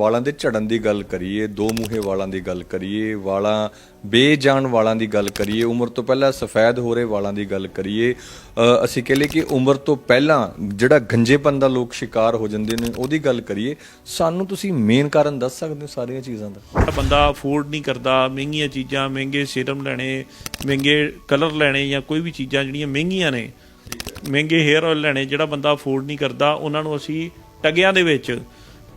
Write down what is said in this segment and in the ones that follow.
ਵਾਲਾਂ ਦੇ ਝੜਨ ਦੀ ਗੱਲ ਕਰੀਏ, ਦੋ ਮੂਹੇ ਵਾਲਾਂ ਦੀ ਗੱਲ ਕਰੀਏ, ਵਾਲਾਂ ਬੇਜਾਨ ਵਾਲਾਂ ਦੀ ਗੱਲ ਕਰੀਏ, ਉਮਰ ਤੋਂ ਪਹਿਲਾਂ ਸਫੈਦ ਹੋ ਰਹੇ ਵਾਲਾਂ ਦੀ ਗੱਲ ਕਰੀਏ ਅਸੀਂ ਕਹ ਲਈਏ ਕਿ ਉਮਰ ਤੋਂ ਪਹਿਲਾਂ ਜਿਹੜਾ ਗੰਜੇਪਨ ਦਾ ਲੋਕ ਸ਼ਿਕਾਰ ਹੋ ਜਾਂਦੇ ਨੇ, ਉਹਦੀ ਗੱਲ ਕਰੀਏ, ਸਾਨੂੰ ਤੁਸੀਂ ਮੇਨ ਕਾਰਨ ਦੱਸ ਸਕਦੇ ਹੋ ਸਾਰੀਆਂ ਚੀਜ਼ਾਂ ਦਾ? ਜਿਹੜਾ ਬੰਦਾ ਅਫੋਰਡ ਨਹੀਂ ਕਰਦਾ, ਮਹਿੰਗੀਆਂ ਚੀਜ਼ਾਂ, ਮਹਿੰਗੇ ਸੀਰਮ ਲੈਣੇ, ਮਹਿੰਗੇ ਕਲਰ ਲੈਣੇ ਜਾਂ ਕੋਈ ਵੀ ਚੀਜ਼ਾਂ ਜਿਹੜੀਆਂ ਮਹਿੰਗੀਆਂ ਨੇ, ਮਹਿੰਗੇ ਹੇਅਰ ਆਇਲ ਲੈਣੇ, ਜਿਹੜਾ ਬੰਦਾ ਅਫੋਰਡ ਨਹੀਂ ਕਰਦਾ, ਉਹਨਾਂ ਨੂੰ ਅਸੀਂ ਟਗਿਆਂ ਦੇ ਵਿੱਚ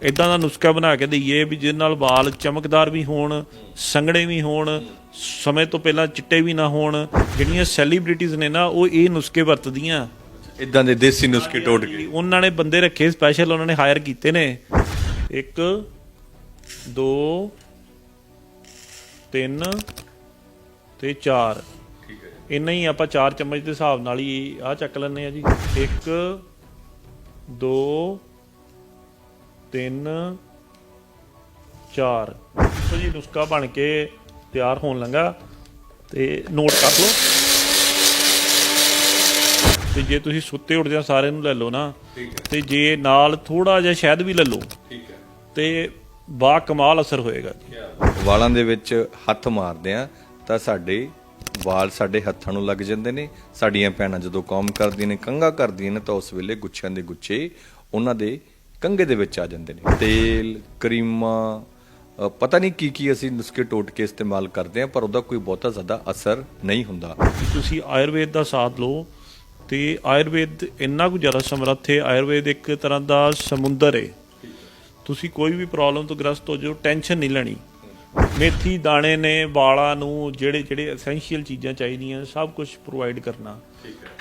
ਇਦਾਂ ਦਾ ਨੁਸਖਾ ਬਣਾ ਕੇ ਦਈਏ ਵੀ ਜਿਹਦੇ ਨਾਲ ਵਾਲ ਚਮਕਦਾਰ ਵੀ ਹੋਣ ਸੰਘਣੇ ਵੀ ਹੋਣ ਸਮੇਂ ਤੋਂ ਪਹਿਲਾਂ ਚਿੱਟੇ ਵੀ ਨਾ ਹੋਣ ਜਿਹੜੀਆਂ ਸੈਲੀਬ੍ਰਿਟੀਜ਼ ਨੇ ਨਾ ਉਹ ਇਹ ਨੁਸਖੇ ਵਰਤਦੀਆਂ। ਇਦਾਂ ਦੇ ਦੇਸੀ ਨੁਸਖੇ ਟੋਟ ਕੇ। ਉਹਨਾਂ ਨੇ ਬੰਦੇ ਰੱਖੇ ਸਪੈਸ਼ਲ ਉਹਨਾਂ ਨੇ ਹਾਇਰ ਕੀਤੇ ਨੇ। ਇੱਕ ਦੋ ਤਿੰਨ ਤੇ ਚਾਰ। ਠੀਕ ਹੈ ਇੰਨਾ ਹੀ ਆਪਾਂ ਚਾਰ ਚਮਚ ਦੇ ਹਿਸਾਬ ਨਾਲ ਹੀ ਆਹ ਚੱਕ ਲੈਣੇ ਆ ਜੀ। ਇੱਕ ਦੋ ਤਿੰਨ ਚਾਰ। ਸੋ ਜੀ ਨੁਸਖਾ ਬਣ ਕੇ ਤਿਆਰ ਹੋਣ ਲੱਗਾ। ਤੇ ਨੋਟ ਕਰ ਲਓ। ਤੇ ਜੇ ਤੁਸੀਂ ਸੁੱਤੇ ਉੱਠਦਿਆਂ ਸਾਰੇ ਨੂੰ ਲੈ ਲਓ ਨਾ। ਠੀਕ ਹੈ। ਤੇ ਜੇ ਨਾਲ ਥੋੜਾ ਜਿਹਾ ਸ਼ਹਿਦ ਵੀ ਲੈ ਲਓ। ਠੀਕ ਹੈ। ਤੇ ਬਾ ਕਮਾਲ ਅਸਰ ਹੋਏਗਾ ਵਾਲਾਂ ਦੇ ਵਿੱਚ ਹੱਥ ਮਾਰਦੇ ਆ ਤਾਂ ਸਾਡੇ ਵਾਲ ਸਾਡੇ ਹੱਥਾਂ ਨੂੰ ਲੱਗ ਜਾਂਦੇ ਨੇ। ਸਾਡੀਆਂ ਭੈਣਾਂ ਜਦੋਂ ਕੌਮ ਕਰਦੀਆਂ ਨੇ ਕੰਗਾ ਕਰਦੀਆਂ ਨੇ ਤਾਂ ਉਸ ਵੇਲੇ ਗੁੱਛਿਆਂ ਦੇ ਗੁੱਛੇ ਉਹਨਾਂ ਦੇ ਕੰਗੇ ਦੇ ਵਿੱਚ ਆ ਜਾਂਦੇ ਨੇ। ਤੇਲ ਕਰੀਮਾਂ ਪਤਾ ਨਹੀਂ ਕੀ ਕੀ ਅਸੀਂ ਨੁਸਖੇ ਟੋਟ ਕੇ ਇਸਤੇਮਾਲ ਕਰਦੇ ਆ ਪਰ ਉਹਦਾ ਕੋਈ ਬਹੁਤਾ ਜ਼ਿਆਦਾ ਅਸਰ ਨਹੀਂ ਹੁੰਦਾ। ਤੁਸੀਂ ਆਯੁਰਵੇਦ ਦਾ ਸਾਥ ਲਓ ਤੇ ਆਯੁਰਵੇਦ ਇੰਨਾ ਕੁ ਜ਼ਿਆਦਾ ਸਮਰੱਥ ਹੈ ਆਯੁਰਵੇਦ ਇੱਕ ਤਰ੍ਹਾਂ ਦਾ ਸਮੁੰਦਰ ਹੈ। ਤੁਸੀਂ ਕੋਈ ਵੀ ਪ੍ਰੋਬਲਮ ਤੋਂ ਗ੍ਰਸਤ ਹੋ ਜਾਓ ਟੈਨਸ਼ਨ ਨਹੀਂ ਲੈਣੀ। ਮੇਥੀ ਦਾਣੇ ਨੇ ਵਾਲਾਂ ਨੂੰ ਜਿਹੜੇ ਜਿਹੜੇ ਐਸੈਂਸ਼ੀਅਲ ਚੀਜ਼ਾਂ ਚਾਹੀਦੀਆਂ ਸਭ ਕੁਝ ਪ੍ਰੋਵਾਈਡ ਕਰਨਾ।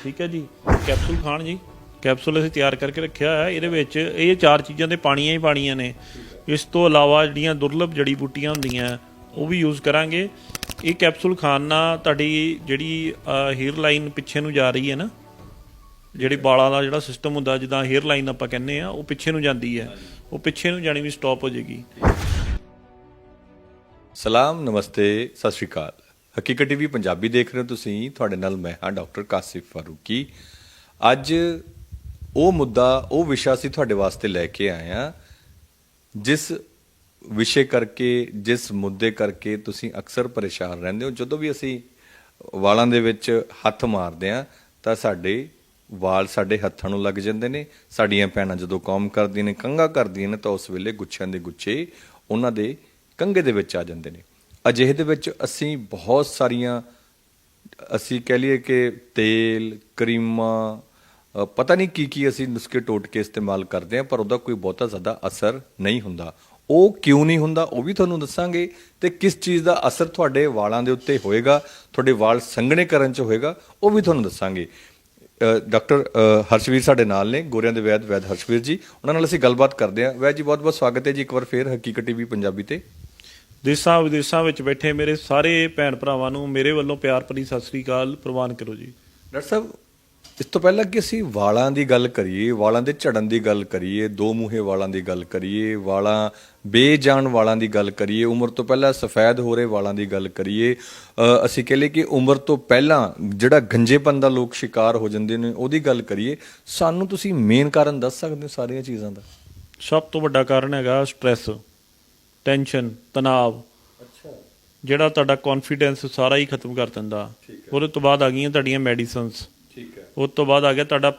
ਠੀਕ ਹੈ ਜੀ? ਕੈਪਸੂਲ ਖਾਣ ਜੀ? ਕੈਪਸੂਲ ਅਸੀਂ ਤਿਆਰ ਕਰਕੇ ਰੱਖਿਆ ਹੋਇਆ ਇਹਦੇ ਵਿੱਚ ਇਹ ਚਾਰ ਚੀਜ਼ਾਂ ਦੇ ਪਾਣੀਆਂ ਹੀ ਪਾਣੀਆਂ ਨੇ। ਇਸ ਤੋਂ ਇਲਾਵਾ ਜਿਹੜੀਆਂ ਦੁਰਲਭ ਜੜੀ ਬੂਟੀਆਂ ਹੁੰਦੀਆਂ, ਉਹ ਵੀ ਯੂਜ਼ ਕਰਾਂਗੇ। ਇਹ ਕੈਪਸੂਲ ਖਾਣ ਨਾਲ ਤੁਹਾਡੀ ਜਿਹੜੀ ਹੇਅਰ ਲਾਈਨ ਪਿੱਛੇ ਨੂੰ ਜਾ ਰਹੀ ਹੈ ਨਾ, ਜਿਹੜੇ ਵਾਲਾਂ ਦਾ ਜਿਹੜਾ ਸਿਸਟਮ ਹੁੰਦਾ, ਜਿੱਦਾਂ ਹੇਅਰ ਲਾਈਨ ਆਪਾਂ ਕਹਿੰਦੇ ਆ ਉਹ ਪਿੱਛੇ ਨੂੰ ਜਾਂਦੀ ਹੈ। ਉਹ ਪਿੱਛੇ ਨੂੰ ਜਾਣੀ ਵੀ ਸਟਾਪ ਹੋ ਜਾਏਗੀ। ਸਲਾਮ, ਨਮਸਤੇ, ਸਤਿ ਸ਼੍ਰੀ ਅਕਾਲ। ਹਕੀਕਤ ਟੀਵੀ ਪੰਜਾਬੀ ਦੇਖ ਰਹੇ ਹੋ ਤੁਸੀਂ। ਤੁਹਾਡੇ ਨਾਲ ਮੈਂ ਹਾਂ ਡਾਕਟਰ ਕਾਸਿਫ ਫਾਰੂਕੀ। ਅੱਜ ਉਹ ਮੁੱਦਾ, ਉਹ ਵਿਸ਼ਾ ਸੀ ਤੁਹਾਡੇ ਵਾਸਤੇ ਲੈ ਕੇ ਆਏ ਹਾਂ। ਜਿਸ ਵਿਸ਼ੇ ਕਰਕੇ, ਜਿਸ ਮੁੱਦੇ ਕਰਕੇ ਤੁਸੀਂ ਅਕਸਰ ਪਰੇਸ਼ਾਨ ਰਹਿੰਦੇ ਹੋ, ਜਦੋਂ ਵੀ ਅਸੀਂ ਵਾਲਾਂ ਦੇ ਵਿੱਚ ਹੱਥ ਮਾਰਦੇ ਹਾਂ, ਤਾਂ ਸਾਡੇ ਵਾਲ ਸਾਡੇ ਹੱਥਾਂ ਨੂੰ ਲੱਗ ਜਾਂਦੇ ਨੇ। ਸਾਡੀਆਂ ਭੈਣਾਂ ਜਦੋਂ ਕੌਮ ਕਰਦੀਆਂ ਨੇ ਕੰਗਾ ਕਰਦੀਆਂ ਨੇ, ਤਾਂ ਉਸ ਵੇਲੇ ਗੁੱਛਿਆਂ ਦੇ ਗੁੱਛੇ ਉਹਨਾਂ ਦੇ ਕੰਗੇ ਦੇ ਵਿੱਚ ਆ ਜਾਂਦੇ ਨੇ। ਅਜਿਹੇ ਦੇ ਵਿੱਚ ਅਸੀਂ ਬਹੁਤ ਸਾਰੀਆਂ, ਅਸੀਂ ਕਹਿ ਲਈਏ ਕਿ ਤੇਲ, ਕਰੀਮਾਂ ਪਤਾ ਨਹੀਂ ਕੀ ਕੀ ਅਸੀਂ ਨੁਸਖੇ ਟੋਟ ਕੇ ਇਸਤੇਮਾਲ ਕਰਦੇ ਹਾਂ ਪਰ ਉਹਦਾ ਕੋਈ ਬਹੁਤਾ ਜ਼ਿਆਦਾ ਅਸਰ ਨਹੀਂ ਹੁੰਦਾ। ਉਹ ਕਿਉਂ ਨਹੀਂ ਹੁੰਦਾ ਉਹ ਵੀ ਤੁਹਾਨੂੰ ਦੱਸਾਂਗੇ ਤੇ ਕਿਸ ਚੀਜ਼ ਦਾ ਅਸਰ ਤੁਹਾਡੇ ਵਾਲਾਂ ਦੇ ਉੱਤੇ ਹੋਏਗਾ ਤੁਹਾਡੇ ਵਾਲ ਸੰਘਣੇ ਕਰਨ 'ਚ ਹੋਏਗਾ ਉਹ ਵੀ ਤੁਹਾਨੂੰ ਦੱਸਾਂਗੇ। ਡਾਕਟਰ ਹਰਸ਼ਵੀਰ ਸਾਡੇ ਨਾਲ ਨੇ ਗੋਰਿਆਂ ਦੇ ਵੈਦ ਵੈਦ ਹਰਸ਼ਵੀਰ ਜੀ। ਉਹਨਾਂ ਨਾਲ ਅਸੀਂ ਗੱਲਬਾਤ ਕਰਦੇ ਹਾਂ। ਵੈਦ ਜੀ ਬਹੁਤ ਬਹੁਤ ਸਵਾਗਤ ਹੈ ਜੀ ਇੱਕ ਵਾਰ ਫੇਰ ਹਕੀਕਤ ਟੀਵੀ ਪੰਜਾਬੀ ਤੇ। ਦੇਸ਼ਾਂ ਵਿਦੇਸ਼ਾਂ ਵਿੱਚ ਬੈਠੇ ਮੇਰੇ ਸਾਰੇ ਭੈਣ ਭਰਾਵਾਂ ਨੂੰ ਮੇਰੇ ਵੱਲੋਂ ਪਿਆਰ ਭਰੀ ਸਤਿ ਸ੍ਰੀ ਅਕਾਲ ਪ੍ਰਵਾਨ ਕਰੋ ਜੀ। ਡਾਕਟਰ ਸਾਹਿਬ ਇਸ ਤੋਂ ਪਹਿਲਾਂ ਕਿ ਅਸੀਂ ਵਾਲਾਂ ਦੀ ਗੱਲ ਕਰੀਏ ਵਾਲਾਂ ਦੇ ਝੜਨ ਦੀ ਗੱਲ ਕਰੀਏ ਦੋ ਮੂਹੇ ਵਾਲਾਂ ਦੀ ਗੱਲ ਕਰੀਏ ਵਾਲਾਂ ਬੇਜਾਨ ਵਾਲਾਂ ਦੀ ਗੱਲ ਕਰੀਏ ਉਮਰ ਤੋਂ ਪਹਿਲਾਂ ਸਫੈਦ ਹੋ ਰਹੇ ਵਾਲਾਂ ਦੀ ਗੱਲ ਕਰੀਏ ਅਸੀਂ ਕਹ ਲਈਏ ਕਿ ਉਮਰ ਤੋਂ ਪਹਿਲਾਂ ਜਿਹੜਾ ਗੰਜੇਪਨ ਦਾ ਲੋਕ ਸ਼ਿਕਾਰ ਹੋ ਜਾਂਦੇ ਨੇ ਉਹਦੀ ਗੱਲ ਕਰੀਏ ਸਾਨੂੰ ਤੁਸੀਂ ਮੇਨ ਕਾਰਨ ਦੱਸ ਸਕਦੇ ਹੋ ਸਾਰੀਆਂ ਚੀਜ਼ਾਂ ਦਾ? ਸਭ ਤੋਂ ਵੱਡਾ ਕਾਰਨ ਹੈਗਾ ਸਟ੍ਰੈਸ ਟੈਨਸ਼ਨ ਤਣਾਅ। ਅੱਛਾ। ਜਿਹੜਾ ਤੁਹਾਡਾ ਕੌਨਫੀਡੈਂਸ ਸਾਰਾ ਹੀ ਖਤਮ ਕਰ ਦਿੰਦਾ। ਉਹਦੇ ਤੋਂ ਬਾਅਦ ਆ ਗਈਆਂ ਤੁਹਾਡੀਆਂ ਮੈਡੀਸਿਨਸ ਉਸ ਤੋਂ ਬਾਅਦ ਆ ਗਿਆ ਤੁਹਾਡਾ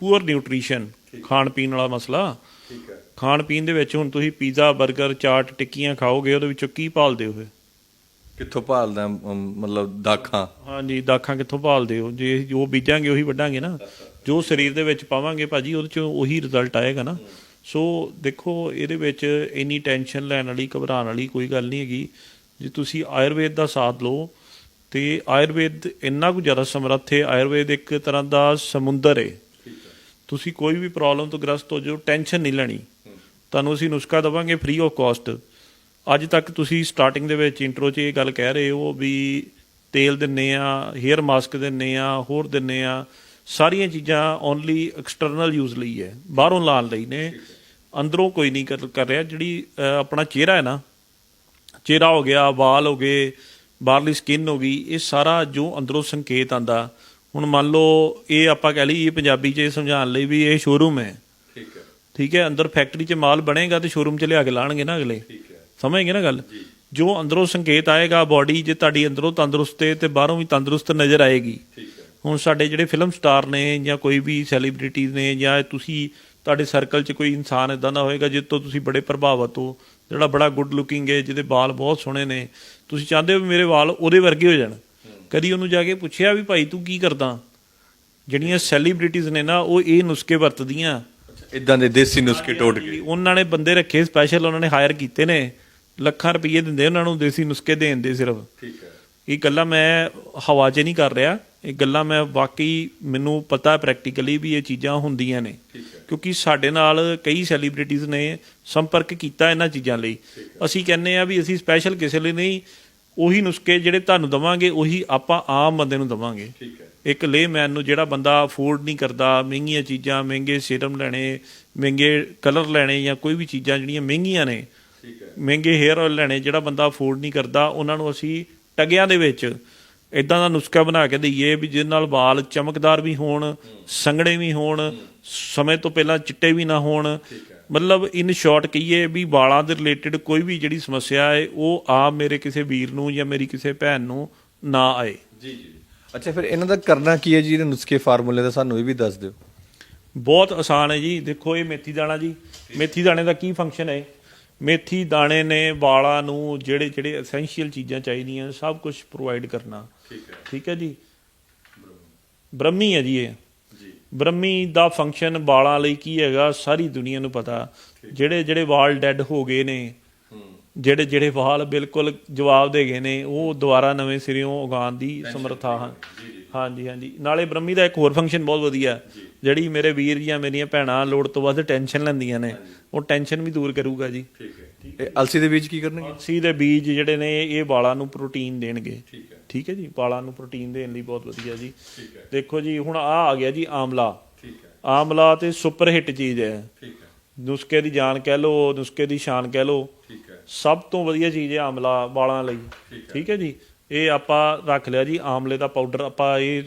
ਪੂਅਰ ਨਿਊਟ੍ਰੀਸ਼ਨ ਖਾਣ ਪੀਣ ਵਾਲਾ ਮਸਲਾ। ਠੀਕ ਹੈ। ਖਾਣ ਪੀਣ ਦੇ ਵਿੱਚ ਹੁਣ ਤੁਸੀਂ ਪੀਜ਼ਾ 버ਗਰ ਚਾਟ ਟਿੱਕੀਆਂ ਖਾਓਗੇ ਉਹਦੇ ਵਿੱਚੋਂ ਕੀ ਭਾਲਦੇ ਹੋ ਕਿੱਥੋਂ ਭਾਲਦਾ ਮਤਲਬ ਦਾਖਾਂ? ਹਾਂਜੀ ਦਾਖਾਂ ਕਿੱਥੋਂ ਭਾਲਦੇ ਹੋ? ਜੇ ਜੋ ਬੀਜਾਂਗੇ ਉਹੀ ਵੱਢਾਂਗੇ ਨਾ। ਜੋ ਸਰੀਰ ਦੇ ਵਿੱਚ ਪਾਵਾਂਗੇ ਭਾਜੀ ਉਹਦੇ ਚੋਂ ਉਹੀ ਰਿਜ਼ਲਟ ਆਏਗਾ ਨਾ। ਸੋ ਦੇਖੋ ਇਹਦੇ ਵਿੱਚ ਇੰਨੀ ਟੈਨਸ਼ਨ ਲੈਣ ਵਾਲੀ ਘਬਰਾਉਣ ਵਾਲੀ ਕੋਈ ਗੱਲ ਨਹੀਂ ਹੈਗੀ। ਜੇ ਤੁਸੀਂ ਆਯੁਰਵੇਦ ਦਾ ਸਾਥ ਲਓ ਤੇ ਆਯੁਰਵੇਦ ਇੰਨਾ ਕੁ ਜ਼ਿਆਦਾ ਸਮਰੱਥ ਹੈ, ਆਯੁਰਵੇਦ ਇੱਕ ਤਰ੍ਹਾਂ ਦਾ ਸਮੁੰਦਰ ਹੈ। ਤੁਸੀਂ ਕੋਈ ਵੀ ਪ੍ਰੋਬਲਮ ਤੋਂ ਗ੍ਰਸਤ ਹੋ ਜਾਓ, ਟੈਨਸ਼ਨ ਨਹੀਂ ਲੈਣੀ। ਤੁਹਾਨੂੰ ਅਸੀਂ ਨੁਸਖਾ ਦਵਾਂਗੇ ਫ੍ਰੀ ਆਫ ਕਾਸਟ ਅੱਜ ਤੱਕ ਤੁਸੀਂ ਸਟਾਰਟਿੰਗ ਦੇ ਵਿੱਚ ਇੰਟਰੋ 'ਚ ਇਹ ਗੱਲ ਕਹਿ ਰਹੇ ਹੋ ਵੀ ਤੇਲ ਦਿੰਨੇ ਆ ਹੇਅਰ ਮਾਸਕ ਦਿੰਨੇ ਆ, ਹੋਰ ਦਿੰਨੇ ਆ। ਸਾਰੀਆਂ ਚੀਜ਼ਾਂ ਓਨਲੀ ਐਕਸਟਰਨਲ ਯੂਜ਼ ਲਈ ਹੈ, ਬਾਹਰੋਂ ਲਾਉਣ ਲਈ ਨੇ। ਅੰਦਰੋਂ ਕੋਈ ਨਹੀਂ ਕਰ ਕਰ ਰਿਹਾ। ਜਿਹੜੀ ਆਪਣਾ ਚਿਹਰਾ ਹੈ ਨਾ, ਚਿਹਰਾ ਹੋ ਗਿਆ, ਵਾਲ ਹੋ ਗਏ ਬਾਹਰਲੀ ਸਕਿਨ ਹੋ ਗਈ ਇਹ ਸਾਰਾ ਜੋ ਅੰਦਰੋਂ ਸੰਕੇਤ ਆਂਦਾ ਹੁਣ ਮੰਨ ਲਓ ਇਹ ਆਪਾਂ ਕਹਿ ਲਈਏ ਪੰਜਾਬੀ 'ਚ ਇਹ ਸਮਝਾਉਣ ਲਈ ਵੀ ਇਹ ਸ਼ੋਰੂਮ ਹੈ। ਠੀਕ ਹੈ। ਠੀਕ ਹੈ ਅੰਦਰ ਫੈਕਟਰੀ 'ਚ ਮਾਲ ਬਣੇਗਾ ਤੇ ਸ਼ੋਰੂਮ 'ਚ ਲਿਆ ਕੇ ਲਾਣਗੇ ਨਾ ਅਗਲੇ। ਸਮਝ ਗਏ ਨਾ ਗੱਲ? ਜੋ। ਅੰਦਰੋਂ ਸੰਕੇਤ ਆਏਗਾ ਬਾਡੀ ਜੇ ਤੁਹਾਡੀ ਅੰਦਰੋਂ ਤੰਦਰੁਸਤ ਹੈ ਤੇ ਬਾਹਰੋਂ ਵੀ ਤੰਦਰੁਸਤ ਨਜ਼ਰ ਆਏਗੀ। ਹੁਣ ਸਾਡੇ ਜਿਹੜੇ ਫਿਲਮ ਸਟਾਰ ਨੇ ਜਾਂ ਕੋਈ ਵੀ ਸੈਲੀਬ੍ਰਿਟੀਜ਼ ਨੇ ਜਾਂ ਤੁਸੀਂ ਤੁਹਾਡੇ ਸਰਕਲ 'ਚ ਕੋਈ ਇਨਸਾਨ ਇਦਾਂ ਦਾ ਹੋਏਗਾ ਜਿਸ ਤੋਂ ਤੁਸੀਂ ਬੜੇ ਪ੍ਰਭਾਵਿਤ ਹੋ ਜਿਹੜਾ ਬੜਾ ਗੁੱਡ ਲੁਕਿੰਗ ਹੈ ਜਿਹਦੇ ਵਾਲ ਬਹੁਤ ਸੋਹਣੇ ਨੇ। ਤੁਸੀਂ ਚਾਹੁੰਦੇ ਹੋ ਮੇਰੇ ਵਾਲ ਉਹਦੇ ਵਰਗੇ ਹੋ ਜਾਣ? ਕਦੀ ਉਹਨੂੰ ਜਾ ਕੇ ਪੁੱਛਿਆ ਵੀ ਭਾਈ ਤੂੰ ਕੀ ਕਰਦਾ? ਜਿਹੜੀਆਂ ਸੈਲੀਬ੍ਰਿਟੀਜ਼ ਨੇ ਨਾ ਉਹ ਇਹ ਨੁਸਖੇ ਵਰਤਦੀਆਂ। ਇਦਾਂ ਦੇ ਦੇਸੀ ਨੁਸਖੇ ਟੋਟ ਕੇ ਉਹਨਾਂ ਨੇ ਬੰਦੇ ਰੱਖੇ ਸਪੈਸ਼ਲ ਉਹਨਾਂ ਨੇ ਹਾਇਰ ਕੀਤੇ ਨੇ। ਲੱਖਾਂ ਰੁਪਏ ਦਿੰਦੇ ਉਹਨਾਂ ਨੂੰ ਦੇਸੀ ਨੁਸਖੇ ਦੇਣ ਦੇ ਸਿਰਫ। ਠੀਕ ਹੈ। ਇਹ ਗੱਲਾਂ ਮੈਂ ਹਵਾ 'ਚ ਨਹੀਂ ਕਰ ਰਿਹਾ। ਇਹ ਗੱਲਾਂ ਮੈਂ ਵਾਕਈ ਮੈਨੂੰ ਪਤਾ ਪ੍ਰੈਕਟੀਕਲੀ ਵੀ ਇਹ ਚੀਜ਼ਾਂ ਹੁੰਦੀਆਂ ਨੇ। ਕਿਉਂਕਿ ਸਾਡੇ ਨਾਲ ਕਈ ਸੈਲੀਬ੍ਰਿਟੀਜ਼ ਨੇ ਸੰਪਰਕ ਕੀਤਾ ਇਹਨਾਂ ਚੀਜ਼ਾਂ ਲਈ। ਅਸੀਂ ਕਹਿੰਨੇ ਆ ਵੀ ਅਸੀਂ ਸਪੈਸ਼ਲ ਕਿਸੇ ਲਈ ਨਹੀਂ ਉਹੀ ਨੁਸਖੇ ਜਿਹੜੇ ਤੁਹਾਨੂੰ ਦਵਾਂਗੇ ਉਹੀ ਆਪਾਂ ਆਮ ਬੰਦੇ ਨੂੰ ਦਵਾਂਗੇ। ਇੱਕ ਲੇਮੈਨ ਨੂੰ ਜਿਹੜਾ ਬੰਦਾ ਅਫੋਰਡ ਨਹੀਂ ਕਰਦਾ ਮਹਿੰਗੀਆਂ ਚੀਜ਼ਾਂ ਮਹਿੰਗੇ ਸੀਰਮ ਲੈਣੇ ਮਹਿੰਗੇ ਕਲਰ ਲੈਣੇ ਜਾਂ ਕੋਈ ਵੀ ਚੀਜ਼ਾਂ ਜਿਹੜੀਆਂ ਮਹਿੰਗੀਆਂ ਨੇ ਮਹਿੰਗੇ ਹੇਅਰ ਆਇਲ ਲੈਣੇ ਜਿਹੜਾ ਬੰਦਾ ਅਫੋਰਡ ਨਹੀਂ ਕਰਦਾ ਉਹਨਾਂ ਨੂੰ ਅਸੀਂ ਟਗਿਆਂ ਦੇ ਵਿੱਚ ਇਦਾਂ ਦਾ ਨੁਸਖਾ ਬਣਾ ਕੇ ਦਈਏ ਵੀ ਜਿਹਦੇ ਨਾਲ ਵਾਲ ਚਮਕਦਾਰ ਵੀ ਹੋਣ ਸੰਘਣੇ ਵੀ ਹੋਣ ਸਮੇਂ ਤੋਂ ਪਹਿਲਾਂ ਚਿੱਟੇ ਵੀ ਨਾ ਹੋਣ। ਮਤਲਬ ਇਨ ਸ਼ਾਰਟ ਕਹੀਏ ਵੀ ਵਾਲਾਂ ਦੇ ਰਿਲੇਟਡ ਕੋਈ ਵੀ ਜਿਹੜੀ ਸਮੱਸਿਆ ਹੈ ਉਹ ਆ ਮੇਰੇ ਕਿਸੇ ਵੀਰ ਨੂੰ ਜਾਂ ਮੇਰੀ ਕਿਸੇ ਭੈਣ ਨੂੰ ਨਾ ਆਏ। ਜੀ ਜੀ। ਅੱਛਾ ਫਿਰ ਇਹਨਾਂ ਦਾ ਕਰਨਾ ਕੀ ਹੈ ਜੀ? ਇਹਦੇ ਨੁਸਖੇ ਫਾਰਮੂਲੇ ਦਾ ਸਾਨੂੰ ਇਹ ਵੀ ਦੱਸ ਦਿਓ। ਬਹੁਤ ਆਸਾਨ ਹੈ ਜੀ। ਦੇਖੋ ਇਹ ਮੇਥੀ ਦਾਣਾ ਜੀ। ਮੇਥੀ ਦਾਣੇ ਦਾ ਕੀ ਫੰਕਸ਼ਨ ਹੈ? ਮੇਥੀ ਦਾਣੇ ਨੇ ਵਾਲਾਂ ਨੂੰ ਜਿਹੜੇ ਜਿਹੜੇ ਐਸੈਂਸ਼ੀਅਲ ਚੀਜ਼ਾਂ ਚਾਹੀਦੀਆਂ ਸਭ ਕੁਝ ਪ੍ਰੋਵਾਈਡ ਕਰਨਾ। ਠੀਕ ਹੈ। ਠੀਕ ਹੈ ਜੀ? ਬ੍ਰਹਮੀ ਹੈ ਜੀ ਇਹ। ਜੀ। ਬ੍ਰਹਮੀ ਦਾ ਫੰਕਸ਼ਨ ਵਾਲਾਂ ਲਈ ਕੀ ਹੈਗਾ ਸਾਰੀ ਦੁਨੀਆ ਨੂੰ ਪਤਾ। ਜਿਹੜੇ ਜਿਹੜੇ ਵਾਲ ਡੈੱਡ ਹੋ ਗਏ ਨੇ ਜਿਹੜੇ ਜਿਹੜੇ ਵਾਲ ਬਿਲਕੁਲ ਜਵਾਬ ਦੇ ਗਏ ਨੇ ਉਹ ਦੁਬਾਰਾ ਨਵੇਂ ਸਿਰਿਓਂ ਉਗਾਉਣ ਦੀ ਸਮਰੱਥਾ ਹਨ। ਹਾਂਜੀ ਹਾਂਜੀ। ਨਾਲੇ ਬ੍ਰਹਮੀ ਦਾ ਇੱਕ ਹੋਰ ਫੰਕਸ਼ਨ ਬਹੁਤ ਵਧੀਆ। ਜਿਹੜੀ ਮੇਰੇ ਵੀਰ ਜਾਂ ਮੇਰੀਆਂ ਭੈਣਾਂ ਲੋੜ ਤੋਂ ਵੱਧ ਟੈਨਸ਼ਨ ਲੈਂਦੀਆਂ ਨੇ ਉਹ ਟੈਨਸ਼ਨ ਵੀ ਦੂਰ ਕਰੂਗਾ ਜੀ। ਠੀਕ ਹੈ। ਇਹ ਅਲਸੀ ਦੇ ਬੀਜ ਕੀ ਕਰਨਗੇ? ਸੀ ਦੇ ਬੀਜ ਜਿਹੜੇ ਨੇ ਇਹ ਵਾਲਾਂ ਨੂੰ ਪ੍ਰੋਟੀਨ ਦੇਣਗੇ। ਠੀਕ ਹੈ। ਠੀਕ ਹੈ ਜੀ ਵਾਲਾਂ ਨੂੰ ਪ੍ਰੋਟੀਨ ਦੇਣ ਲਈ ਬਹੁਤ ਵਧੀਆ ਜੀ। ਠੀਕ ਹੈ। ਦੇਖੋ ਜੀ ਹੁਣ ਆ ਆ ਗਿਆ ਜੀ ਆਮਲਾ। ਠੀਕ ਹੈ। ਆਮਲਾ ਤੇ ਸੁਪਰ ਹਿੱਟ ਚੀਜ਼ ਹੈ। ਠੀਕ ਹੈ। ਨੁਸਖੇ ਦੀ ਜਾਨ ਕਹਿ ਲਓ ਨੁਸਖੇ ਦੀ ਸ਼ਾਨ ਕਹਿ ਲਓ। ਠੀਕ ਹੈ। ਸਭ ਤੋਂ ਵਧੀਆ ਚੀਜ਼ ਹੈ ਆਮਲਾ ਵਾਲਾਂ ਲਈ। ਠੀਕ ਹੈ ਜੀ। ਇਹ ਆਪਾਂ ਰੱਖ ਲਿਆ ਜੀ ਆਮਲੇ ਦਾ ਪਾਊਡਰ ਆਪਾਂ ਇਹ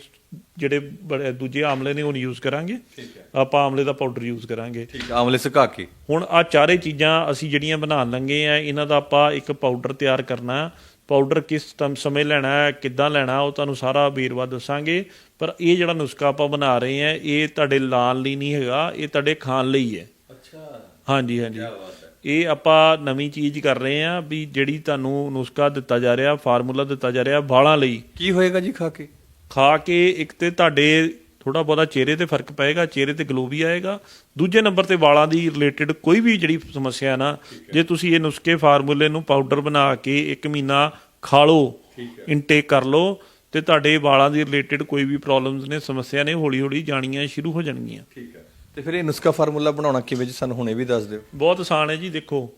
ਜਿਹੜੇ ਬੜੇ ਦੂਜੇ ਆਮਲੇ ਨੇ ਉਹ ਯੂਜ਼ ਕਰਾਂਗੇ। ਠੀਕ ਹੈ। ਆਪਾਂ ਆਮਲੇ ਦਾ ਪਾਊਡਰ ਯੂਜ਼ ਕਰਾਂਗੇ। ਠੀਕ ਹੈ ਆਮਲੇ ਸੁਕਾ ਕੇ। ਹੁਣ ਆ ਚਾਰੇ ਚੀਜ਼ਾਂ ਅਸੀਂ ਜਿਹੜੀਆਂ ਬਣਾਉਣ ਲੱਗੇ ਆ ਇਹਨਾਂ ਦਾ ਆਪਾਂ ਇੱਕ ਪਾਊਡਰ ਤਿਆਰ ਕਰਨਾ। ਪਾਊਡਰ ਕਿਸ ਟਮ- ਸਮੇਂ ਲੈਣਾ ਹੈ ਕਿੱਦਾਂ ਲੈਣਾ ਉਹ ਤੁਹਾਨੂੰ ਸਾਰਾ ਵੇਰਵਾ ਦੱਸਾਂਗੇ। ਪਰ ਇਹ ਜਿਹੜਾ ਨੁਸਖਾ ਆਪਾਂ ਬਣਾ ਰਹੇ ਆ ਇਹ ਤੁਹਾਡੇ ਲਾਣ ਲਈ ਨਹੀਂ ਹੈਗਾ ਇਹ ਤੁਹਾਡੇ ਖਾਣ ਲਈ ਹੈ। ਅੱਛਾ। ਹਾਂਜੀ ਹਾਂਜੀ। ਬਾਤ ਹੈ। ਇਹ ਆਪਾਂ ਨਵੀਂ ਚੀਜ਼ ਕਰ ਰਹੇ ਆ ਵੀ ਜਿਹੜੀ ਤੁਹਾਨੂੰ ਨੁਸਖਾ ਦਿੱਤਾ ਜਾ ਰਿਹਾ ਫਾਰਮੂਲਾ ਦਿੱਤਾ ਜਾ ਰਿਹਾ ਵਾਲਾਂ ਲਈ। ਕੀ ਹੋਏਗਾ ਜੀ ਖਾ ਕੇ? ਖਾ ਕੇ ਇੱਕ ਤੇ ਤੁਹਾਡੇ ਥੋੜਾ ਬਹੁਤਾ ਚਿਹਰੇ ਤੇ ਫ਼ਰਕ ਪਏਗਾ ਚਿਹਰੇ ਤੇ ਗਲੋ ਵੀ ਆਏਗਾ। ਦੂਜੇ ਨੰਬਰ ਤੇ ਵਾਲਾਂ ਦੀ ਰਿਲੇਟਡ ਕੋਈ ਵੀ ਜਿਹੜੀ ਸਮੱਸਿਆ ਹੈ। ਨਾ ਜੇ ਤੁਸੀਂ ਇਹ ਨੁਸਖੇ ਫਾਰਮੂਲੇ ਨੂੰ ਪਾਊਡਰ ਬਣਾ ਕੇ ਇੱਕ ਮਹੀਨਾ ਖਾ ਲਓ ਇਨਟੇਕ ਕਰ ਲਓ ਤੇ ਤੁਹਾਡੇ ਵਾਲਾਂ ਦੀ ਰਿਲੇਟਡ ਕੋਈ ਵੀ ਪ੍ਰੋਬਲਮਸ ਨੇ ਸਮੱਸਿਆ ਨੇ ਹੌਲੀ ਹੌਲੀ ਜਾਣੀਆਂ ਸ਼ੁਰੂ ਹੋ ਜਾਣਗੀਆਂ। ਠੀਕ ਹੈ। ਤੇ ਫਿਰ ਇਹ ਨੁਸਖਾ ਫਾਰਮੂਲਾ ਬਣਾਉਣਾ ਕਿਵੇਂ ਜੀ? ਸਾਨੂੰ ਹੁਣ ਵੀ ਦੱਸ ਦਿਓ। ਬਹੁਤ ਆਸਾਨ ਹੈ ਜੀ ਦੇਖੋ।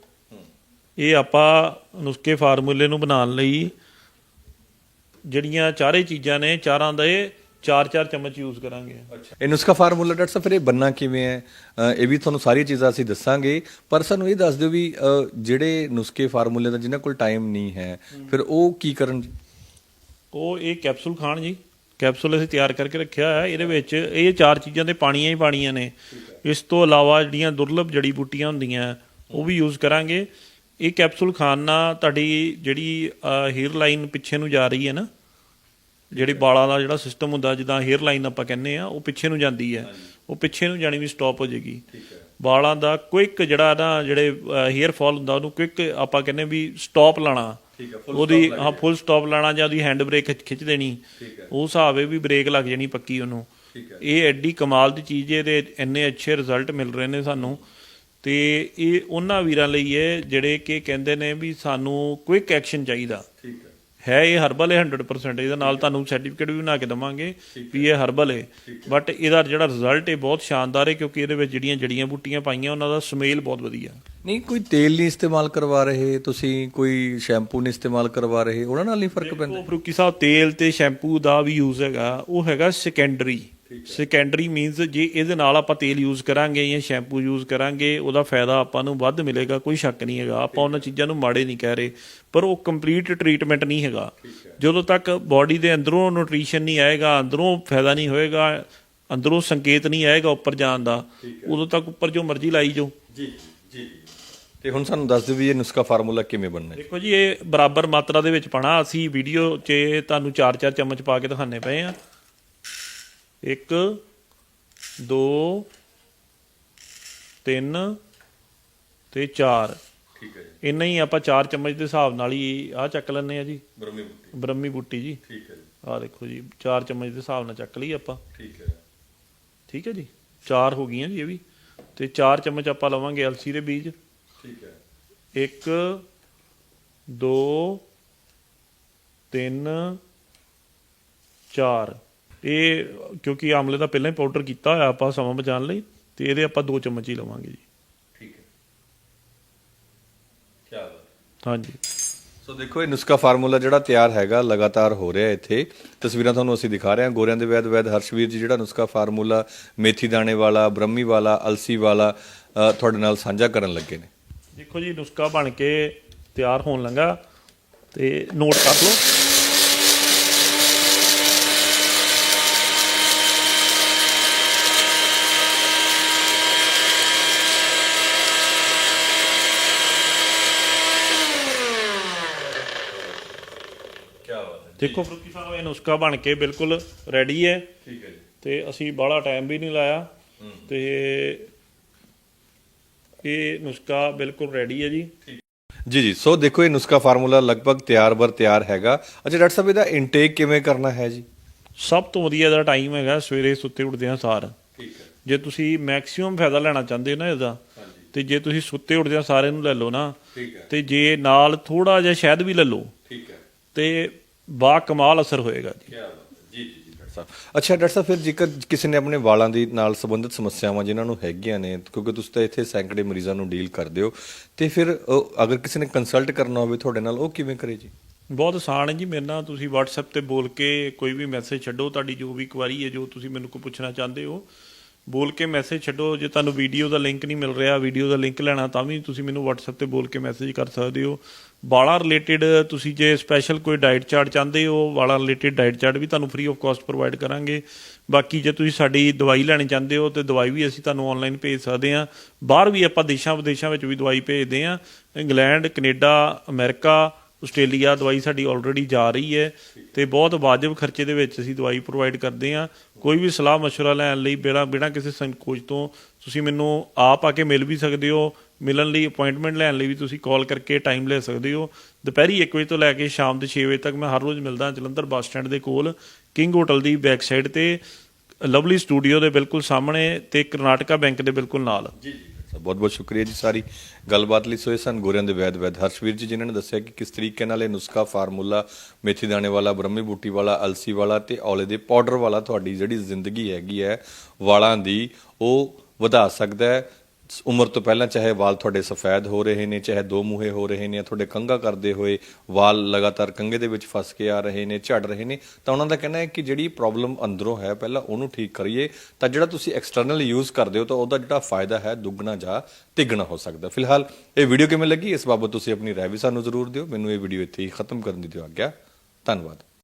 ਇਹ ਆਪਾਂ ਨੁਸਖੇ ਫਾਰਮੂਲੇ ਨੂੰ ਬਣਾਉਣ ਲਈ ਜਿਹੜੀਆਂ ਚਾਰੇ ਚੀਜ਼ਾਂ ਨੇ ਚਾਰਾਂ ਦੇ ਚਾਰ ਚਾਰ ਚਮਚ ਯੂਜ਼ ਕਰਾਂਗੇ। ਇਹ ਨੁਸਖਾ ਫਾਰਮੂਲਾ ਡਾਕਟਰ ਸਾਹਿਬ ਫਿਰ ਇਹ ਬੰਨਾ ਕਿਵੇਂ ਹੈ? ਅ, ਇਹ ਵੀ ਤੁਹਾਨੂੰ ਸਾਰੀਆਂ ਚੀਜ਼ਾਂ ਅਸੀਂ ਦੱਸਾਂਗੇ। ਪਰ ਸਾਨੂੰ ਇਹ ਦੱਸ ਦਿਓ ਵੀ ਅ, ਜਿਹੜੇ ਨੁਸਖੇ ਫਾਰਮੂਲੇ ਦਾ ਜਿਨ੍ਹਾਂ ਕੋਲ ਟਾਈਮ ਨਹੀਂ ਹੈ ਫਿਰ ਉਹ ਕੀ ਕਰਨ? ਜੀ ਉਹ ਇਹ ਕੈਪਸੂਲ ਖਾਣ ਜੀ। ਕੈਪਸੂਲ ਅਸੀਂ ਤਿਆਰ ਕਰਕੇ ਰੱਖਿਆ ਹੋਇਆ। ਇਹਦੇ ਵਿੱਚ ਇਹ ਚਾਰ ਚੀਜ਼ਾਂ ਦੇ ਪਾਣੀਆਂ ਹੀ ਪਾਣੀਆਂ ਨੇ। ਇਸ ਤੋਂ ਇਲਾਵਾ ਜਿਹੜੀਆਂ ਦੁਰਲਭ ਜੜੀ ਬੂਟੀਆਂ ਹੁੰਦੀਆਂ ਉਹ ਵੀ ਯੂਜ਼ ਕਰਾਂਗੇ। ਇਹ ਕੈਪਸੂਲ ਖਾਣ ਨਾਲ ਤੁਹਾਡੀ ਜਿਹੜੀ ਹੇਅਰ ਲਾਈਨ ਪਿੱਛੇ ਨੂੰ ਜਾ ਰਹੀ ਹੈ ਨਾ ਜਿਹੜੀ ਵਾਲਾਂ ਦਾ ਜਿਹੜਾ ਸਿਸਟਮ ਹੁੰਦਾ ਜਿੱਦਾਂ ਹੇਅਰ ਲਾਈਨ ਆਪਾਂ ਕਹਿੰਦੇ ਆ ਉਹ ਪਿੱਛੇ ਨੂੰ ਜਾਂਦੀ ਹੈ। ਉਹ ਪਿੱਛੇ ਨੂੰ ਜਾਣੀ ਵੀ ਸਟਾਪ ਹੋ ਜਾਏਗੀ। ਵਾਲਾਂ ਦਾ ਕੁਇਕ ਜਿਹੜਾ ਨਾ ਜਿਹੜੇ ਹੇਅਰ ਫਾਲ ਹੁੰਦਾ ਉਹਨੂੰ ਕੁਇਕ ਆਪਾਂ ਕਹਿੰਦੇ ਵੀ ਸਟਾਪ ਲਾਣਾ। ਉਹਦੀ ਹਾਂ ਫੁੱਲ ਸਟਾਪ ਲਾਣਾ ਜਾਂ ਉਹਦੀ ਹੈਂਡ ਬ੍ਰੇਕ ਖਿੱਚ ਦੇਣੀ। ਉਹ ਹਿਸਾਬ ਹੈ ਵੀ ਬ੍ਰੇਕ ਲੱਗ ਜਾਣੀ ਪੱਕੀ ਉਹਨੂੰ। ਇਹ ਐਡੀ ਕਮਾਲ ਦੀ ਚੀਜ਼ ਹੈ ਤੇ ਇੰਨੇ ਅੱਛੇ ਰਿਜ਼ਲਟ ਮਿਲ ਰਹੇ ਨੇ ਸਾਨੂੰ। ਤੇ ਇਹ ਉਹਨਾਂ ਵੀਰਾਂ ਲਈ ਹੈ ਜਿਹੜੇ ਕਿ ਕਹਿੰਦੇ ਨੇ ਵੀ ਸਾਨੂੰ ਕੁਇਕ ਐਕਸ਼ਨ ਚਾਹੀਦਾ। ਹੈ ਇਹ ਹਰਬਲ ਹੈ 100% ਇਹਦੇ ਨਾਲ ਤੁਹਾਨੂੰ ਸਰਟੀਫਿਕੇਟ ਵੀ ਬਣਾ ਕੇ ਦਵਾਂਗੇ ਵੀ ਇਹ ਹਰਬਲ ਹੈ। ਬਟ ਇਹਦਾ ਜਿਹੜਾ ਰਿਜ਼ਲਟ ਹੈ ਬਹੁਤ ਸ਼ਾਨਦਾਰ ਹੈ ਕਿਉਂਕਿ ਇਹਦੇ ਵਿੱਚ ਜਿਹੜੀਆਂ ਜੜੀਆਂ ਬੂਟੀਆਂ ਪਾਈਆਂ ਉਹਨਾਂ ਦਾ ਸਮੇਲ ਬਹੁਤ ਵਧੀਆ। ਨਹੀਂ ਕੋਈ ਤੇਲ ਨਹੀਂ ਇਸਤੇਮਾਲ ਕਰਵਾ ਰਹੇ ਤੁਸੀਂ ਕੋਈ ਸ਼ੈਂਪੂ ਨਹੀਂ ਇਸਤੇਮਾਲ ਕਰਵਾ ਰਹੇ ਉਹਨਾਂ ਨਾਲ ਨਹੀਂ ਫ਼ਰਕ ਪੈਂਦਾ। ਉਹ ਫਰੂਕੀ ਸਾਹਿਬ ਤੇਲ ਤੇ ਸ਼ੈਂਪੂ ਦਾ ਵੀ ਯੂਜ਼ ਹੈਗਾ ਉਹ ਹੈਗਾ ਸੈਕੰਡਰੀ ਸੈਕੰਡਰੀ ਮੀਨਸ ਜੇ ਇਹਦੇ ਨਾਲ ਆਪਾਂ ਤੇਲ ਯੂਜ਼ ਕਰਾਂਗੇ ਜਾਂ ਸ਼ੈਂਪੂ ਯੂਜ਼ ਕਰਾਂਗੇ ਉਹਦਾ ਫਾਇਦਾ ਆਪਾਂ ਨੂੰ ਵੱਧ ਮਿਲੇਗਾ ਕੋਈ ਸ਼ੱਕ ਨਹੀਂ ਹੈਗਾ। ਆਪਾਂ ਉਹਨਾਂ ਚੀਜ਼ਾਂ ਨੂੰ ਮਾੜੇ ਨਹੀਂ ਕਹਿ ਰਹੇ ਪਰ ਉਹ ਕੰਪਲੀਟ ਟ੍ਰੀਟਮੈਂਟ ਨਹੀਂ ਹੈਗਾ। ਜਦੋਂ ਤੱਕ ਬਾਡੀ ਦੇ ਅੰਦਰੋਂ ਨਿਊਟ੍ਰੀਸ਼ਨ ਨਹੀਂ ਆਏਗਾ ਅੰਦਰੋਂ ਫਾਇਦਾ ਨਹੀਂ ਹੋਏਗਾ ਅੰਦਰੋਂ ਸੰਕੇਤ ਨਹੀਂ ਆਏਗਾ ਉੱਪਰ ਜਾਣ ਦਾ ਉਦੋਂ ਤੱਕ ਉੱਪਰ ਜੋ ਮਰਜ਼ੀ ਲਾਈ ਜੋ ਜੀ ਜੀ। ਤੇ ਹੁਣ ਸਾਨੂੰ ਦੱਸ ਦਿਓ ਵੀ ਇਹ ਨੁਸਖਾ ਫਾਰਮੂਲਾ ਕਿਵੇਂ ਬਣਨਾ ਹੈ। ਦੇਖੋ ਜੀ ਇਹ ਬਰਾਬਰ ਮਾਤਰਾ ਦੇ ਵਿੱਚ ਪਾਣਾ ਅਸੀਂ ਵੀਡੀਓ 'ਚ ਤੁਹਾਨੂੰ 4-4 ਚਮਚ ਪਾ ਕੇ ਦਿਖਾਣੇ ਪਏ ਆ 1 2 3 ਤੇ 4 ਠੀਕ ਹੈ ਜੀ। ਇੰਨਾ ਹੀ ਆਪਾਂ 4 ਚਮਚ ਦੇ ਹਿਸਾਬ ਨਾਲ ਹੀ ਆਹ ਚੱਕ ਲੈਣੇ ਆ ਜੀ। ਬ੍ਰਹਮੀ ਬੁੱਟੀ। ਬ੍ਰਹਮੀ ਬੂਟੀ ਜੀ। ਠੀਕ ਹੈ ਜੀ। ਆਹ ਦੇਖੋ ਜੀ 4 ਚਮਚ ਦੇ ਹਿਸਾਬ ਨਾਲ ਚੱਕ ਲਈ ਆਪਾਂ। ਠੀਕ ਹੈ। ਠੀਕ ਹੈ ਜੀ। 4 ਹੋ ਗਈਆਂ ਜੀ ਇਹ ਵੀ। ਤੇ 4 ਚਮਚ ਆਪਾਂ ਲਵਾਂਗੇ ਅਲਸੀ ਦੇ ਬੀਜ। ਠੀਕ ਹੈ। 1 2 3 4 ਇਹ ਕਿਉਂਕਿ ਆਮਲੇ ਦਾ ਪਹਿਲਾਂ ਹੀ ਪਾਊਡਰ ਕੀਤਾ ਹੋਇਆ ਆਪਾਂ ਸਮਾਂ ਬਚਾਉਣ ਲਈ ਤੇ ਇਹਦੇ ਆਪਾਂ 2 ਚਮਚ ਹੀ ਲਵਾਂਗੇ ਜੀ। ਠੀਕ ਹੈ। ਕੀ ਬਾਤ ਹਾਂਜੀ। ਸੋ ਦੇਖੋ ਇਹ ਨੁਸਖਾ ਫਾਰਮੂਲਾ ਜਿਹੜਾ ਤਿਆਰ ਹੈਗਾ ਲਗਾਤਾਰ ਹੋ ਰਿਹਾ ਇੱਥੇ। ਤਸਵੀਰਾਂ ਤੁਹਾਨੂੰ ਅਸੀਂ ਦਿਖਾ ਰਹੇ ਹਾਂ। ਗੋਰਿਆਂ ਦੇ ਵੈਦ ਵੈਦ ਹਰਸ਼ਵੀਰ ਜੀ ਜਿਹੜਾ ਨੁਸਖਾ ਫਾਰਮੂਲਾ ਮੇਥੀ ਦਾਣੇ ਵਾਲਾ ਬ੍ਰਹਮੀ ਵਾਲਾ ਅਲਸੀ ਵਾਲਾ ਤੁਹਾਡੇ ਨਾਲ ਸਾਂਝਾ ਕਰਨ ਲੱਗੇ ਨੇ। ਦੇਖੋ ਜੀ ਨੁਸਖਾ ਬਣ ਕੇ ਤਿਆਰ ਹੋਣ ਲੱਗਾ ਤੇ ਨੋਟ ਕਰ ਲਓ ਦੇਖੋ ਫਰੂਕੀ ਸਾਹਿਬ ਇਹ ਨੁਸਖਾ ਬਣ ਕੇ ਬਿਲਕੁਲ ਰੈਡੀ ਹੈ। ਠੀਕ ਹੈ ਜੀ। ਤੇ ਅਸੀਂ ਬਾਹਲਾ ਟਾਈਮ ਵੀ ਨਹੀਂ ਲਾਇਆ। ਤੇ ਇਹ ਨੁਸਖਾ ਬਿਲਕੁਲ ਰੈਡੀ ਹੈ ਜੀ। ਜੀ ਜੀ। ਸੋ ਦੇਖੋ ਇਹ ਨੁਸਖਾ ਫਾਰਮੂਲਾ ਲਗਭਗ ਤਿਆਰ ਬਰ ਤਿਆਰ ਹੈਗਾ। ਅੱਛਾ ਡਾਕਟਰ ਸਾਹਿਬ ਇਹਦਾ ਇਨਟੇਕ ਕਿਵੇਂ ਕਰਨਾ ਹੈ ਜੀ? ਸਭ ਤੋਂ ਵਧੀਆ ਦਾ ਟਾਈਮ ਹੈਗਾ ਸਵੇਰੇ ਸੁੱਤੇ ਉੱਠਦੇ ਆ ਸਾਰ। ਠੀਕ ਹੈ। ਜੇ ਤੁਸੀਂ ਮੈਕਸਿਮਮ ਫਾਇਦਾ ਲੈਣਾ ਚਾਹੁੰਦੇ ਹੋ ਨਾ ਇਹਦਾ ਤੇ ਜੇ ਤੁਸੀਂ ਸੁੱਤੇ ਉੱਠਦੇ ਆ ਸਾਰੇ ਨੂੰ ਲੈ ਲਓ ਨਾ ਠੀਕ ਹੈ। ਤੇ ਜੇ ਨਾਲ ਥੋੜਾ ਜਿਹਾ ਸ਼ਹਿਦ ਵੀ ਲੈ ਲਓ ਠੀਕ ਹੈ। ਤੇ ਬਾ ਕਮਾਲ ਅਸਰ ਹੋਏਗਾ ਜੀ। ਕੀ ਬਾਤ ਹੈ। ਜੀ ਜੀ ਜੀ ਡਾਕਟਰ ਸਾਹਿਬ। ਅੱਛਾ ਡਾਕਟਰ ਸਾਹਿਬ ਫਿਰ ਜੇਕਰ ਕਿਸੇ ਨੇ ਆਪਣੇ ਵਾਲਾਂ ਦੀ ਨਾਲ ਸੰਬੰਧਿਤ ਸਮੱਸਿਆਵਾਂ ਜਿਨ੍ਹਾਂ ਨੂੰ ਹੈਗੀਆਂ ਨੇ ਕਿਉਂਕਿ ਤੁਸੀਂ ਤਾਂ ਇੱਥੇ ਸੈਂਕੜੇ ਮਰੀਜ਼ਾਂ ਨੂੰ ਡੀਲ ਕਰਦੇ ਹੋ ਤੇ ਫਿਰ ਉਹ ਅਗਰ ਕਿਸੇ ਨੇ ਕੰਸਲਟ ਕਰਨਾ ਹੋਵੇ ਤੁਹਾਡੇ ਨਾਲ ਉਹ ਕਿਵੇਂ ਕਰੇ ਜੀ? ਬਹੁਤ ਆਸਾਨ ਹੈ ਜੀ ਮੇਰੇ ਨਾਲ ਤੁਸੀਂ WhatsApp ਤੇ ਬੋਲ ਕੇ ਕੋਈ ਵੀ ਮੈਸੇਜ ਛੱਡੋ ਤੁਹਾਡੀ ਜੋ ਵੀ ਕੁਆਰੀ ਹੈ ਜੋ ਤੁਸੀਂ ਮੈਨੂੰ ਕੋਈ ਪੁੱਛਣਾ ਚਾਹੁੰਦੇ ਹੋ ਬੋਲ ਕੇ ਮੈਸੇਜ ਛੱਡੋ। ਜੇ ਤੁਹਾਨੂੰ ਵੀਡੀਓ ਦਾ ਲਿੰਕ ਨਹੀਂ ਮਿਲ ਰਿਹਾ ਵੀਡੀਓ ਦਾ ਲਿੰਕ ਲੈਣਾ ਤਾਂ ਵੀ ਤੁਸੀਂ ਮੈਨੂੰ WhatsApp ਤੇ ਬੋਲ ਕੇ ਮੈਸੇਜ ਕਰ ਸਕਦੇ ਹੋ। ਵਾਲਾਂ ਰਿਲੇਟਡ ਤੁਸੀਂ ਜੇ ਸਪੈਸ਼ਲ ਕੋਈ ਡਾਈਟ ਚਾਰਟ ਚਾਹੁੰਦੇ ਹੋ, ਵਾਲਾਂ ਰਿਲੇਟਡ ਡਾਈਟ ਚਾਰਟ ਵੀ ਤੁਹਾਨੂੰ ਫ੍ਰੀ ਆਫ ਕਾਸਟ ਪ੍ਰੋਵਾਈਡ ਕਰਾਂਗੇ। ਬਾਕੀ ਜੇ ਤੁਸੀਂ ਸਾਡੀ ਦਵਾਈ ਲੈਣੀ ਚਾਹੁੰਦੇ ਹੋ, ਤੇ ਦਵਾਈ ਵੀ ਅਸੀਂ ਤੁਹਾਨੂੰ ਆਨਲਾਈਨ ਭੇਜ ਸਕਦੇ ਹਾਂ। ਬਾਹਰ ਵੀ ਆਪਾਂ ਦੇਸ਼ਾਂ ਵਿਦੇਸ਼ਾਂ ਵਿੱਚ ਵੀ ਦਵਾਈ ਭੇਜਦੇ ਹਾਂ। ਇੰਗਲੈਂਡ, ਕੈਨੇਡਾ, ਅਮਰੀਕਾ, ਆਸਟ੍ਰੇਲੀਆ ਦਵਾਈ ਸਾਡੀ ਆਲਰੇਡੀ ਜਾ ਰਹੀ ਹੈ। ਤੇ ਬਹੁਤ ਵਾਜਬ ਖਰਚੇ ਦੇ ਵਿੱਚ ਅਸੀਂ ਦਵਾਈ ਪ੍ਰੋਵਾਈਡ ਕਰਦੇ ਹਾਂ। ਕੋਈ ਵੀ ਸਲਾਹ ਮਸ਼ਵਰਾ ਲੈਣ ਲਈ ਬਿਨਾਂ ਬਿਨਾਂ ਕਿਸੇ ਸੰਕੋਚ ਤੋਂ ਤੁਸੀਂ ਮੈਨੂੰ ਆਪ ਆ ਕੇ ਮਿਲ ਵੀ ਸਕਦੇ ਹੋ। ਮਿਲਣ ਲਈ ਅਪਾਇੰਟਮੈਂਟ ਲੈਣ ਲਈ ਵੀ ਤੁਸੀਂ ਕਾਲ ਕਰਕੇ ਟਾਈਮ ਲੈ ਸਕਦੇ ਹੋ। ਦੁਪਹਿਰੀ 1 ਵਜੇ ਤੋਂ ਲੈ ਕੇ ਸ਼ਾਮ ਦੇ 6 ਵਜੇ ਤੱਕ ਮੈਂ ਹਰ ਰੋਜ਼ ਮਿਲਦਾ ਜਲੰਧਰ ਬੱਸ ਸਟੈਂਡ ਦੇ ਕੋਲ ਕਿੰਗ ਹੋਟਲ ਦੀ ਬੈਕ ਸਾਈਡ ਤੇ ਲਵਲੀ ਸਟੂਡੀਓ ਦੇ ਬਿਲਕੁਲ ਸਾਹਮਣੇ ਤੇ ਕਰਨਾਟਕਾ ਬੈਂਕ ਦੇ ਬਿਲਕੁਲ ਨਾਲ। ਜੀ ਜੀ ਬਹੁਤ ਬਹੁਤ ਸ਼ੁਕਰੀਆ ਜੀ ਸਾਰੀ ਗੱਲਬਾਤ ਲਈ ਸੋਏ ਸਨ। ਗੋਰਿਆਂ ਦੇ ਵੈਦ ਵੈਦ ਹਰਸ਼ਵੀਰ ਜੀ, ਜਿਨ੍ਹਾਂ ਨੇ ਦੱਸਿਆ ਕਿ ਕਿਸ ਤਰੀਕੇ ਨਾਲ ਇਹ ਨੁਸਖਾ ਫਾਰਮੂਲਾ, ਮੇਥੀ ਦਾਣੇ ਵਾਲਾ, ਬ੍ਰਹਮੀ ਬੂਟੀ ਵਾਲਾ, ਅਲਸੀ ਵਾਲਾ ਤੇ ਔਲੇ ਦੇ ਪਾਊਡਰ ਵਾਲਾ ਤੁਹਾਡੀ ਜਿਹੜੀ ਜ਼ਿੰਦਗੀ ਹੈਗੀ ਹੈ, ਵਾਲਾਂ ਦੀ, ਉਹ ਵਧਾ ਸਕਦਾ ਹੈ। ਉਮਰ ਤੋਂ ਪਹਿਲਾਂ ਚਾਹੇ ਵਾਲ ਤੁਹਾਡੇ ਸਫੈਦ ਹੋ ਰਹੇ ਨੇ, ਚਾਹੇ ਦੋ ਮੂਹੇ ਹੋ ਰਹੇ ਨੇ ਤੁਹਾਡੇ ਕੰਗਾ ਕਰਦੇ ਹੋਏ ਵਾਲ ਲਗਾਤਾਰ ਕੰਗੇ ਦੇ ਵਿੱਚ ਫਸ ਕੇ ਆ ਰਹੇ ਨੇ, ਝੜ ਰਹੇ ਨੇ, ਤਾਂ ਉਹਨਾਂ ਦਾ ਕਹਿਣਾ ਹੈ ਕਿ ਜਿਹੜੀ ਪ੍ਰੋਬਲਮ ਅੰਦਰੋਂ ਹੈ, ਪਹਿਲਾਂ ਉਹਨੂੰ ਠੀਕ ਕਰੀਏ, ਤਾਂ ਜਿਹੜਾ ਤੁਸੀਂ ਐਕਸਟਰਨਲ ਯੂਜ਼ ਕਰਦੇ ਹੋ, ਤਾਂ ਉਹਦਾ ਜਿਹੜਾ ਫਾਇਦਾ ਹੈ, ਦੁੱਗਣਾ ਜਾਂ ਤਿੱਗਣਾ ਹੋ ਸਕਦਾ। ਫਿਲਹਾਲ ਇਹ ਵੀਡੀਓ ਕਿਵੇਂ ਲੱਗੀ, ਇਸ ਬਾਬਤ ਤੁਸੀਂ ਆਪਣੀ ਰਾਏ ਵੀ ਸਾਨੂੰ ਜ਼ਰੂਰ ਦਿਓ। ਮੈਨੂੰ ਇਹ ਵੀਡੀਓ ਇੱਥੇ ਹੀ ਖਤਮ ਕਰਨ ਦੀ ਦਿਓ ਆਗਿਆ। ਧੰਨਵਾਦ।